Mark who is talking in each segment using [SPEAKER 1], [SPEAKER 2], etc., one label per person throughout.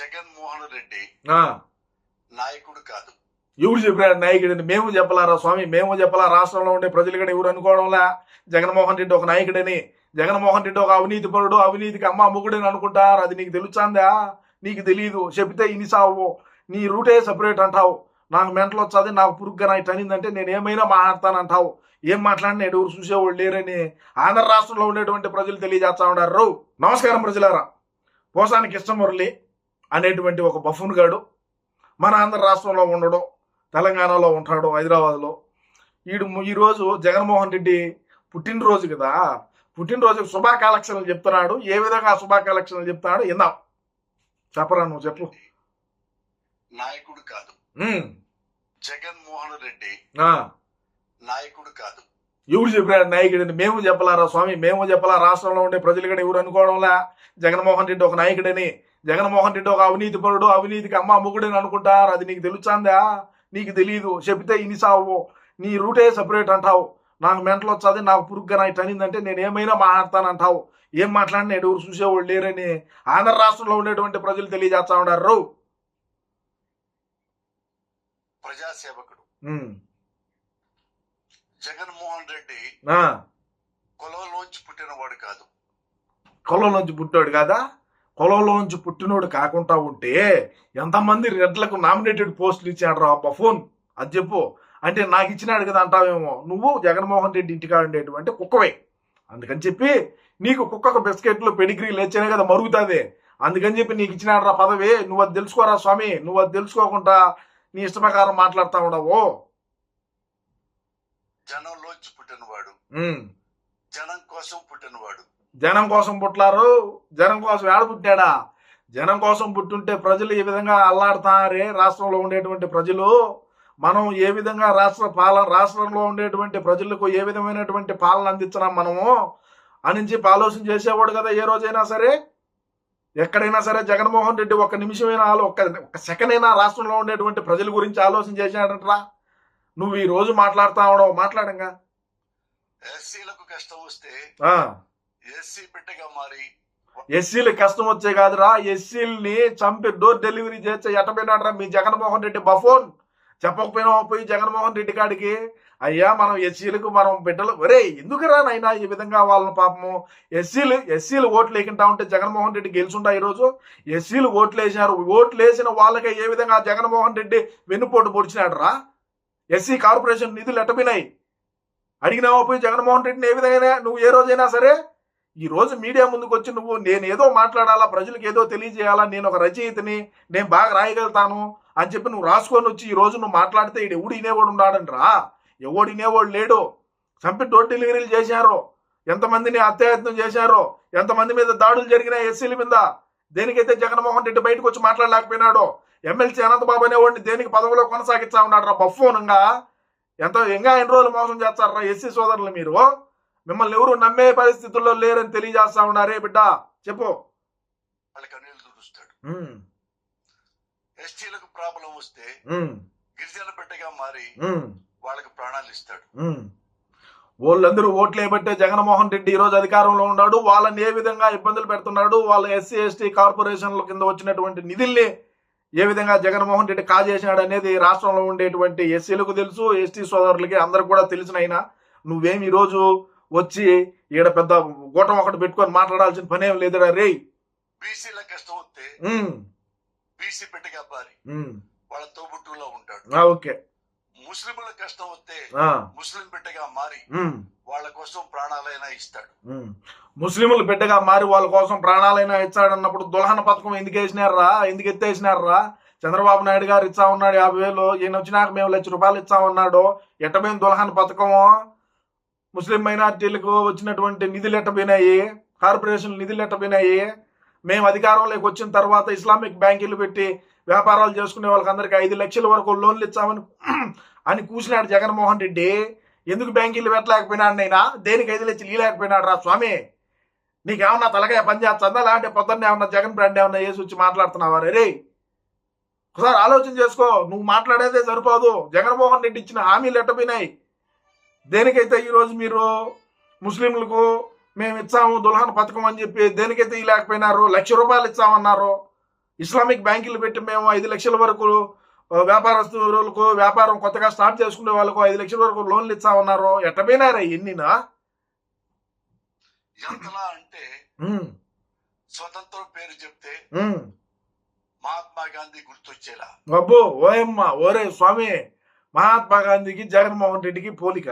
[SPEAKER 1] జగన్మోహన్ రెడ్డి నాయకుడు కాదు.
[SPEAKER 2] ఎవరు చెప్పారు నాయకుడని మేము చెప్పలారా స్వామి? మేము చెప్పలా రాష్ట్రంలో ఉండే ప్రజలు కూడా ఎవరు అనుకోవడంలా? జగన్మోహన్ రెడ్డి ఒక నాయకుడని జగన్మోహన్ రెడ్డి ఒక అవినీతి పరుడు అవినీతికి అమ్మ ముగ్గుడని అనుకుంటారు. అది నీకు తెలుస్తుందా నీకు తెలియదు చెబితే ఇని సావు నీ రూటే సపరేట్ అంటావు. నాకు మెంటలు వచ్చాది నాకు పురుగ్గా నాకు టనిందంటే నేను ఏమైనా మాట్లాడతానంటావు ఏం మాట్లాడినా ఎవరు చూసేవాళ్ళు లేరని ఆంధ్ర రాష్ట్రంలో ఉండేటువంటి ప్రజలు తెలియజేస్తా ఉన్నారు. నమస్కారం ప్రజలారా. పోసానికి ఇష్టమురళి అనేటువంటి ఒక బఫున్ గాడు మన ఆంధ్ర రాష్ట్రంలో ఉండడు తెలంగాణలో ఉంటాడు హైదరాబాద్లో. ఈడు ఈరోజు జగన్మోహన్ రెడ్డి పుట్టినరోజు కదా పుట్టినరోజుకి శుభాకాంక్షలు చెప్తున్నాడు ఏ విధంగా శుభాకాంక్షలు చెప్తున్నాడు విందాం. చెప్పరా నువ్వు చెప్పు.
[SPEAKER 1] నాయకుడు కాదు. జగన్మోహన్ రెడ్డి నాయకుడు కాదు.
[SPEAKER 2] ఎవరు చెప్పారు నాయకుడని మేము చెప్పలారా స్వామి? మేము చెప్పలా రాష్ట్రంలో ఉండే ప్రజలు కూడా ఎవరు అనుకోవడంలా జగన్మోహన్ రెడ్డి ఒక నాయకుడని జగన్మోహన్ రెడ్డి ఒక అవినీతి పరుడు అవినీతికి అమ్మ ముగ్గుడని అనుకుంటారు. అది నీకు తెలుస్తుందా నీకు తెలియదు చెబితే ఇని సావు నీ రూటే సపరేట్ అంటావు. నాకు మెంటలు వచ్చాది నాకు పురుగ్గా నాకు టనిందంటే నేను ఏమైనా మాట్లాడతానంటావు ఏం మాట్లాడినా ఎవరు చూసేవాళ్ళు లేరని ఆంధ్ర రాష్ట్రంలో ఉండేటువంటి ప్రజలు తెలియజేస్తా ఉన్నారు.
[SPEAKER 1] ప్రజాసేవకుడు. జగన్మోహన్ రెడ్డి కులంలోంచి పుట్టినవాడు కాదు.
[SPEAKER 2] కులంలోంచి పుట్టాడు కదా? కులంలోంచి పుట్టినోడు కాకుండా ఉంటే ఎంతమంది రెడ్లకు నామినేటెడ్ పోస్టులు ఇచ్చాడు రా బఫోన్ అది చెప్పు. అంటే నాకు ఇచ్చినాడు కదా అంటావేమో. నువ్వు జగన్మోహన్ రెడ్డి ఇంటికాడ ఉండేటువంటి కుక్కవే. అందుకని చెప్పి నీకు కుక్కకు బిస్కెట్లు పెడిగ్రీ లేచేనే కదా మరుగుతుంది. అందుకని చెప్పి నీకు ఇచ్చినాడు రా పదవి. నువ్వు అది తెలుసుకోరా స్వామి? నువ్వు అది తెలుసుకోకుండా నీ ఇష్ట ప్రకారం మాట్లాడుతా ఉండవు.
[SPEAKER 1] జనంలోంచి పుట్టినవాడు. జనం కోసం పుట్టినవాడు.
[SPEAKER 2] జనం కోసం పుట్లారు జనం కోసం ఏడ పుట్టాడా? జనం కోసం పుట్టుంటే ప్రజలు ఏ విధంగా అల్లాడుతారే? రాష్ట్రంలో ఉండేటువంటి ప్రజలు మనం ఏ విధంగా రాష్ట్ర పాలన రాష్ట్రంలో ఉండేటువంటి ప్రజలకు ఏ విధమైనటువంటి పాలన అందించినాం మనము అని చెప్పి ఆలోచన చేసేవాడు కదా ఏ రోజైనా సరే. ఎక్కడైనా సరే జగన్మోహన్ రెడ్డి ఒక నిమిషమైనా ఒక్క ఒక సెకండ్ అయినా రాష్ట్రంలో ఉండేటువంటి ప్రజల గురించి ఆలోచన చేశాడంటరా? నువ్వు ఈ రోజు మాట్లాడుతా ఉండవు మాట్లాడంగా.
[SPEAKER 1] ఎస్సీలకు కష్టం వస్తే. ఎస్సీ బిడ్డగా మారి
[SPEAKER 2] ఎస్సీలు కష్టం వచ్చే కాదురా ఎస్సీలని చంపి డోర్ డెలివరీ చేస్తే ఎట్టపోయినాడరా మీ జగన్మోహన్ రెడ్డి బఫోన్. చెప్పకపోయినా పోయి జగన్మోహన్ రెడ్డి కాడికి అయ్యా మనం ఎస్సీలకు మనం బిడ్డలు ఒరే ఎందుకురా నైనా ఈ విధంగా వాళ్ళని పాపము? ఎస్సీలు ఎస్సీలు ఓట్లు వేయకుండా ఉంటే జగన్మోహన్ రెడ్డి గెలుచుంటా ఈరోజు? ఎస్సీలు ఓట్లు వేసినారు ఓట్లు వేసిన వాళ్ళకే ఏ విధంగా జగన్మోహన్ రెడ్డి వెన్నుపోటు పొడిచినాడు రా ఎస్సీ కార్పొరేషన్ నిధులు ఎట్టబినాయి అడిగినావా పోయి జగన్మోహన్ రెడ్డిని ఏ విధంగా నువ్వు ఏ రోజైనా సరే? ఈ రోజు మీడియా ముందుకు వచ్చి నువ్వు నేను ఏదో మాట్లాడాలా ప్రజలకు ఏదో తెలియజేయాలా నేను ఒక రచయితని నేను బాగా రాయగలుగుతాను అని చెప్పి నువ్వు రాసుకొని వచ్చి ఈ రోజు నువ్వు మాట్లాడితే ఈడు ఎవడు ఇనేవాడు ఉన్నాడంట్రా? ఎవడు ఇనేవాడు లేడు. చంపి డోర్ డెలివరీలు చేశారు. ఎంతమందిని అత్యాయత్నం చేశారో. ఎంతమంది మీద దాడులు జరిగినాయి ఎస్సీల మీద? దేనికైతే జగన్మోహన్ రెడ్డి బయటకు వచ్చి మాట్లాడలేకపోయినాడో? ఎమ్మెల్సీ అనంతబాబు అనేవాడిని దేనికి పదవిలో కొనసాగిస్తా ఉన్నాడు రా బఫోనంగా. ఎంత ఇంకా ఎన్ని రోజులు మోసం చేస్తారా ఎస్సీ సోదరులు మీరు? మిమ్మల్ని ఎవరు నమ్మే పరిస్థితుల్లో లేరని తెలియజేస్తా ఉన్నారే బిడ్డ. చెప్పు.
[SPEAKER 1] ఎస్టీలకు ప్రాబ్లం వస్తే గిరిజన బిడ్డగా మారి వాళ్ళకి ప్రాణాలు ఇస్తాడు.
[SPEAKER 2] వాళ్ళందరూ ఓట్లు వేయబట్టే జగన్మోహన్ రెడ్డి ఈ రోజు అధికారంలో ఉన్నాడు. వాళ్ళని ఏ విధంగా ఇబ్బందులు పెడుతున్నాడు? వాళ్ళ ఎస్సీ ఎస్టీ కార్పొరేషన్ల కింద వచ్చినటువంటి నిధుల్ని ఏ విధంగా జగన్మోహన్ రెడ్డి కాజేసినాడు అనేది రాష్ట్రంలో ఉండేటువంటి ఎస్సీలకు తెలుసు ఎస్టీ సోదరులకి అందరికి కూడా తెలిసిన అయినా నువ్వేం ఈ రోజు వచ్చి ఈడ పెద్ద గోటం ఒకటి పెట్టుకొని మాట్లాడాల్సిన పనేం లేదురా రేయ్
[SPEAKER 1] బీసీల కష్టం వస్తే బీసీ బిడ్డగా మారి
[SPEAKER 2] ఉమ్.
[SPEAKER 1] వాళ్ళ తోబుట్టులో ఉంటాడు.
[SPEAKER 2] ఓకే.
[SPEAKER 1] ముస్లింల కష్టం వస్తే ముస్లిం బిడ్డగా మారి వాళ్ళ కోసం ప్రాణాలైనా ఇస్తాడు.
[SPEAKER 2] ముస్లింలు బిడ్డగా మారి వాళ్ళ కోసం ప్రాణాలైనా ఇచ్చాడన్నప్పుడు దుల్హన పథకం ఎందుకు వేసినారా ఎందుకు ఎత్తేసినారా చంద్రబాబు నాయుడు గారు ఇచ్చా ఉన్నాడు యాభై వేలు. ఈయన వచ్చినాక మేము లక్ష రూపాయలు ఇచ్చా ఉన్నాడు. ఎట్టపోయిన దుల్హన్ పథకము? ముస్లిం మైనార్టీలకు వచ్చినటువంటి నిధులు ఎట్టబోయినాయి కార్పొరేషన్ నిధులు ఎట్టపోయినాయి మేము అధికారంలోకి వచ్చిన తర్వాత ఇస్లామిక్ బ్యాంకులు పెట్టి వ్యాపారాలు చేసుకునే వాళ్ళకి అందరికీ ఐదు లక్షల వరకు లోన్లు ఇచ్చామని అని కూసినాడు జగన్మోహన్ రెడ్డి. ఎందుకు బ్యాంకీలు పెట్టలేకపోయినాడు నైనా? దేనికి ఐదు లక్షలు ఇవ్వలేకపోయినాడు రా స్వామి? నీకేమన్నా తలకాయ పని చేస్తుందా? లేదంటే పొద్దున్న ఏమన్నా జగన్ బ్రాండ్ ఏమన్నా వేసి వచ్చి మాట్లాడుతున్నావా? రే ఒకసారి ఆలోచన చేసుకో. నువ్వు మాట్లాడేదే సరిపోదు. జగన్మోహన్ రెడ్డి ఇచ్చిన హామీలు ఎట్టపోయినాయి. దేనికైతే ఈరోజు మీరు ముస్లింలకు మేము ఇచ్చాము దుల్హన్ పథకం అని చెప్పి దేనికైతే ఇవ్వలేకపోయినారు లక్ష రూపాయలు ఇచ్చామన్నారు ఇస్లామిక్ బ్యాంకులు పెట్టి మేము ఐదు లక్షల వరకు వ్యాపారస్తులకు వ్యాపారం కొత్తగా స్టార్ట్ చేసుకునే వాళ్ళకు ఐదు లక్షల వరకు లోన్లు ఇచ్చా ఉన్నారు? ఎట్టపోయినారా ఎన్నినా
[SPEAKER 1] ఎంతలా అంటే స్వతంత్రం పేరు చెప్తే. మహాత్మా గాంధీ గుర్తొచ్చేలా.
[SPEAKER 2] అబ్బో ఓయమ్మ ఓరే స్వామి మహాత్మా గాంధీకి జగన్మోహన్ రెడ్డికి పోలిక?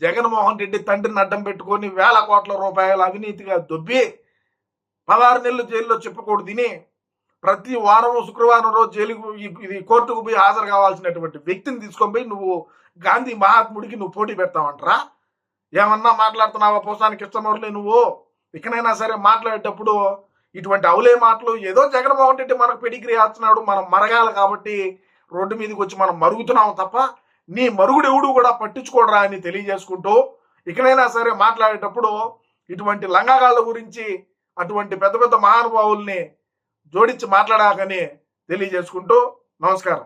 [SPEAKER 2] జగన్మోహన్ రెడ్డి తండ్రిని అడ్డం పెట్టుకొని వేల కోట్ల రూపాయల అవినీతిగా దొబ్బి పదహారు నెలలు జైల్లో చెప్పకూడదు తిని ప్రతి వారం శుక్రవారం రోజు జైలుకు ఇది కోర్టుకు పోయి హాజరు కావాల్సినటువంటి వ్యక్తిని తీసుకొని పోయి నువ్వు గాంధీ మహాత్ముడికి నువ్వు పోటీ పెడతావంటరా? ఏమన్నా మాట్లాడుతున్నావా? పోసానికి ఇష్టమరులే నువ్వు? ఇకనైనా సరే మాట్లాడేటప్పుడు ఇటువంటి అవులే మాటలు ఏదో జగన్మోహన్ రెడ్డి మనకు పెడిగ్రీ ఆస్తున్నాడు మనం మరగాలి కాబట్టి రోడ్డు మీదకి వచ్చి మనం మరుగుతున్నాం తప్ప నీ మరుగుడు ఎవడు కూడా పట్టించుకోడరా అని తెలియజేసుకుంటూ ఇకనైనా సరే మాట్లాడేటప్పుడు ఇటువంటి లంగాగాళ్ళ గురించి అటువంటి పెద్ద పెద్ద మహానుభావుల్ని జోడించి మాట్లాడాకని తెలియజేసుకుంటూ నమస్కారం.